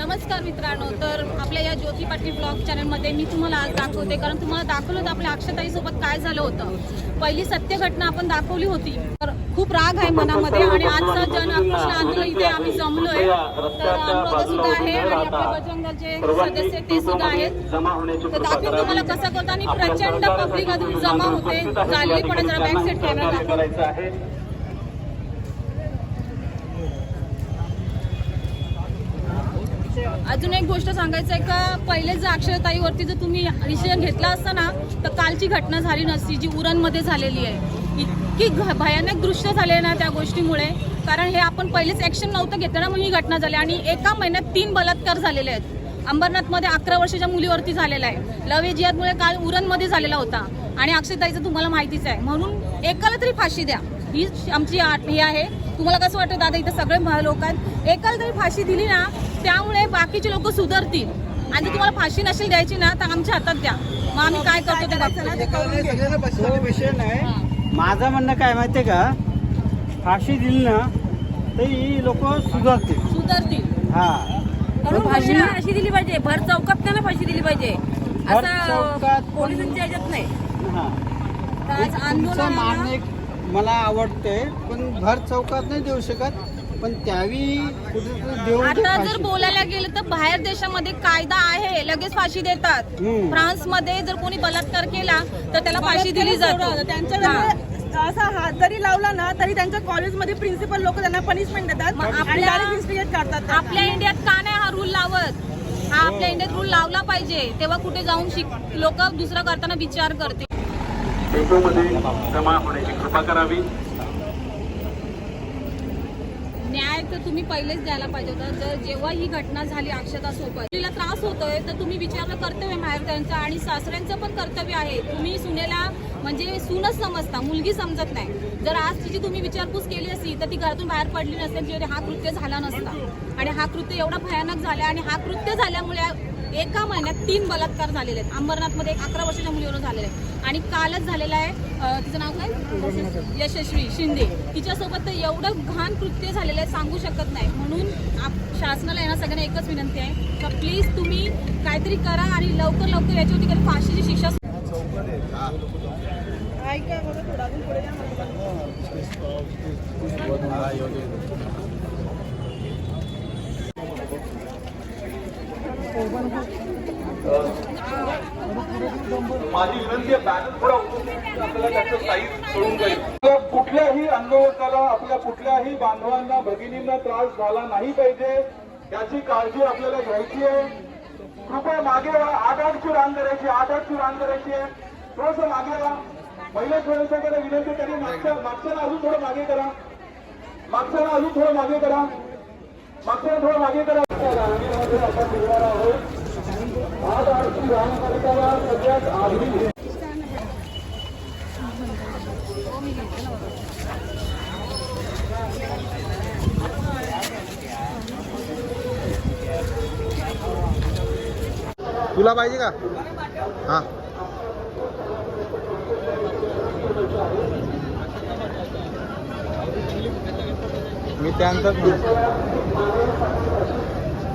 नमस्कार मित्रांनो तर आपल्या या ज्योती पाटील ब्लॉग चॅनलमध्ये मी तुम्हाला आज दाखवते कारण तुम्हाला दाखवलं होतं आपल्या अक्षताईसोबत काय झालं होतं. पहिली सत्य घटना आपण दाखवली होती. तर खूप राग आहे मनामध्ये आणि आजचा जन आक्रोश आंदोलन इथे आम्ही जमलोय. तर अनुराधा सुद्धा आहे आणि आपले बजरंगाचे सदस्य ते सुद्धा आहेत. तर दाखवून तुम्हाला कसं करतो आणि प्रचंड पब्लिक अजून जमा होते. चालली पण जरा बॅक सेट कॅमेरा दाखव करायचं आहे अजून एक गोष्ट सांगायचं आहे का पहिले जर अक्षरताईवरती जर तुम्ही डिसिजन घेतला असता ना तर कालची घटना झाली नसती जी उरणमध्ये झालेली आहे. इतकी घ- भयानक दृश्य झाले ना त्या गोष्टीमुळे. कारण हे आपण पहिलेच ॲक्शन नव्हतं घेतलं ना म्हणून ही घटना झाली. आणि एका महिन्यात तीन बलात्कार झालेले आहेत. अंबरनाथमध्ये अकरा वर्षाच्या मुलीवरती झालेला आहे. लवेजियातमुळे काल उरणमध्ये झालेला होता. आणि अक्षयताईचं तुम्हाला माहितीच आहे. म्हणून एकाला तरी फाशी द्या. ही आमची आठ हे आहे. तुम्हाला कसं वाटतं दादा? इथं सगळे म- लोक आहेत. एकाला तरी फाशी दिली ना त्यामुळे बाकीचे लोक सुधारतील. आणि जर तुम्हाला फाशी नसेल द्यायची ना तर आमच्या हातात द्या. मग आम्ही काय करतो ते विषय नाही. माझं म्हणणं काय माहितीये का? फाशी दिली ना तर ही लोक सुधारतील. सुधारतील. हा. म्हणून फाशी अशी दिली पाहिजे. भर चौकात त्यांना फाशी दिली पाहिजे. असं पोलिसांच्या ह्याच्यात नाही. हा. आंदोलन मला आवडते पण भर चौकात नाही देऊ शकत. पण त्यावेळी कुठेतरी आता जर. बोलायला गेलं तर बाहेर देशामध्ये कायदा आहे लगेच फाशी देतात. हम्म. फ्रान्समध्ये जर कोणी बलात्कार केला तर त्याला फाशी दिली जाते. त्यांच्या असा हात जरी लावला ना तरी त्यांच्या कॉलेजमध्ये प्रिन्सिपल लोक त्यांना पनिशमेंट देतात मग आणि आपल्या- डायरेक्ट इन्स्टिगेट करतात आपल्या इंडियात का नाही हा रूल लावत? हा आपल्या इंडियात रूल लावला पाहिजे. तेव्हा कुठे जाऊन शिक लोक दुसरं करताना विचार करते होण्याची कृपा करावी. न्याय तर तुम्ही पहिलेच द्यायला पाहिजे होता. जर जेव्हा ही घटना झाली अक्षता सोबत तिला त्रास होतोय तर तुम्ही विचारणं कर्तव्य माहेरकरांचं बाहेर आणि सासऱ्यांचं पण कर्तव्य आहे. तुम्ही सुनेला म्हणजे सूनच समजता मुलगी समजत नाही. जर आज तिची तुम्ही विचारपूस केली असती तर ती घरातून बाहेर पडली नसेल हा कृत्य झाला नसता. आणि हा कृत्य एवढा भयानक झाला आणि हा कृत्य झाल्यामुळे एका महिन्यात तीन बलात्कार झालेले आहेत. अंबरनाथमध्ये एक अकरा वर्षाच्या मुलीवर झालेले आहे आणि कालच झालेला आहे तिचं नाव काय? यशस्वी शिंदे. तिच्यासोबत तर एवढं घाण कृत्य झालेलं आहे सांगू शकत नाही. म्हणून आप शासनाला यांना सगळ्यांना एकच विनंती आहे तर प्लीज तुम्ही काहीतरी करा आणि लवकर लवकर याच्यावरती काही फाशीची शिक्षा ऐका बघा थोडा अजून पुढे जा मला. माझी विनंती आहे बॅनर थोडा आपल्याला त्याचं साईज कळून जाईल. कुठल्याही आंदोलकाला आपल्या कुठल्याही बांधवांना भगिनींना त्रास झाला नाही पाहिजे. याची काळजी आपल्याला घ्यायची आहे. कृपया मागे व्हा आठ आठची रांग करायची आठ आठची रांग करायची आहे. थोडस मागे व्हा महिला स्वयंसेवकाला विनंती करी मागच्या मागच्याला अजून थोडं मागे करा. मागच्याला अजून थोडं मागे करा. मागच्या थोडं मागे करा. आपण निघणार आहोत आज आठची सगळ्यात आधी तुला पाहिजे का? हा. मी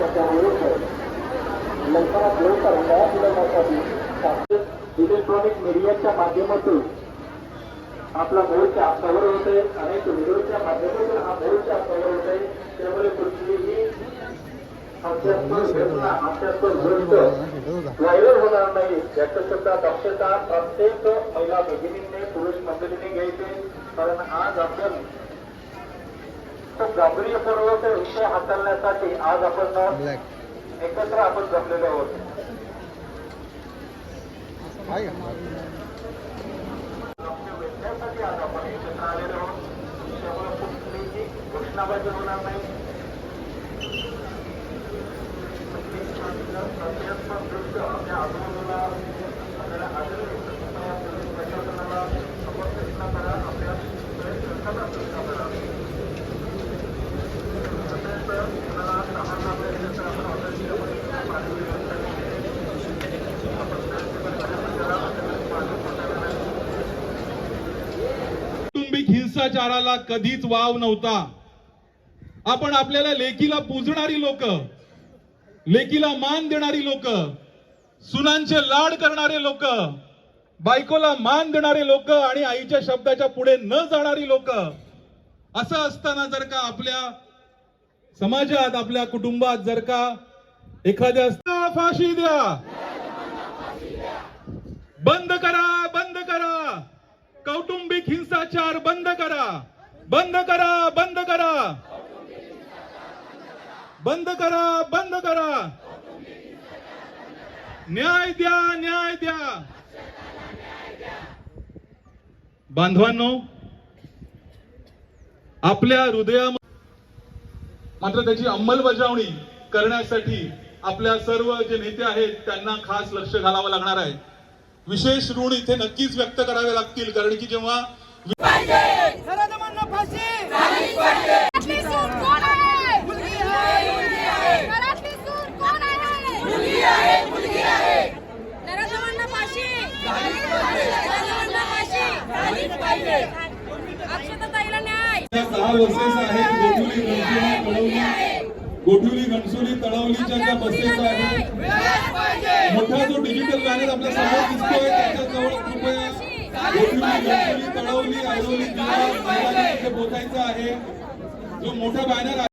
झालेल्या मानून लवकरात लवकर न्याय मिळवण्यासाठी इलेक्ट्रॉनिक मीडियाच्या माध्यमातून आपला मोर्चा कव्हर होत आहे अनेक व्हिडिओच्या माध्यमातून हा मोर्चा कव्हर होत आहे त्यामुळे कुठलीही हास्यास्पद घटना हास्यास्पद गोष्ट व्हायरल होणार नाही. याचं सुद्धा दक्षता प्रत्येक महिला भगिनींनी पुरुष मंडळीने घ्यायचे कारण आज आपण खूप गांभीर्यपूर्वक विषय हाताळण्यासाठी आज आपण एकत्र आपण जमलेलो आहोत. त्यासाठी आज आपण एकत्र आलेलो आहोत. त्यामुळे कुठलीही घोषणाबाजी होणार नाही. दृश्य आपल्या आजूबाजूला आढळले त्या पोलीस प्रशासनाला आपण प्रयत्न करा आपल्या संस्थांना प्रयत्न करा तसेच कोणाला सामान आपल्या तर आपण ऑर्डर पाठवली हिंसाचाराला कधीच वाव नव्हता. आपण आपल्याला लेकीला पूजणारी लोक लेकीला मान देणारी लोक सुनांचे लाड करणारे लोक बायकोला मान देणारे लोक आणि आईच्या शब्दाच्या पुढे न जाणारी लोक असं असताना जर का आपल्या समाजात आपल्या कुटुंबात जर का एखाद्या फाशी द्या. बंद करा. कौटुंबिक हिंसाचार बंद करा. बंद करा बंद करा. बंद करा बंद करा. न्याय द्या न्याय द्या. बांधवांनो आपल्या हृदया मात्र त्याची अंमलबजावणी करण्यासाठी आपल्या सर्व जे नेते आहेत त्यांना खास लक्ष घालावं लागणार आहे. विशेष ऋण इथे नक्कीच व्यक्त करावे लागतील कारण की जेव्हा सून कोण आहे? घणसोली गोठुली घणसोली तळवलीच्या ज्या बसेस आहेत मोठा जो डिजिटल बॅनर आपल्यासमोर दिसतोय त्याच्याजवळ कृपया गोठुली घणसोली तळवली ऐरोली पोहोचायचं आहे. जो मोठा बॅनर आहे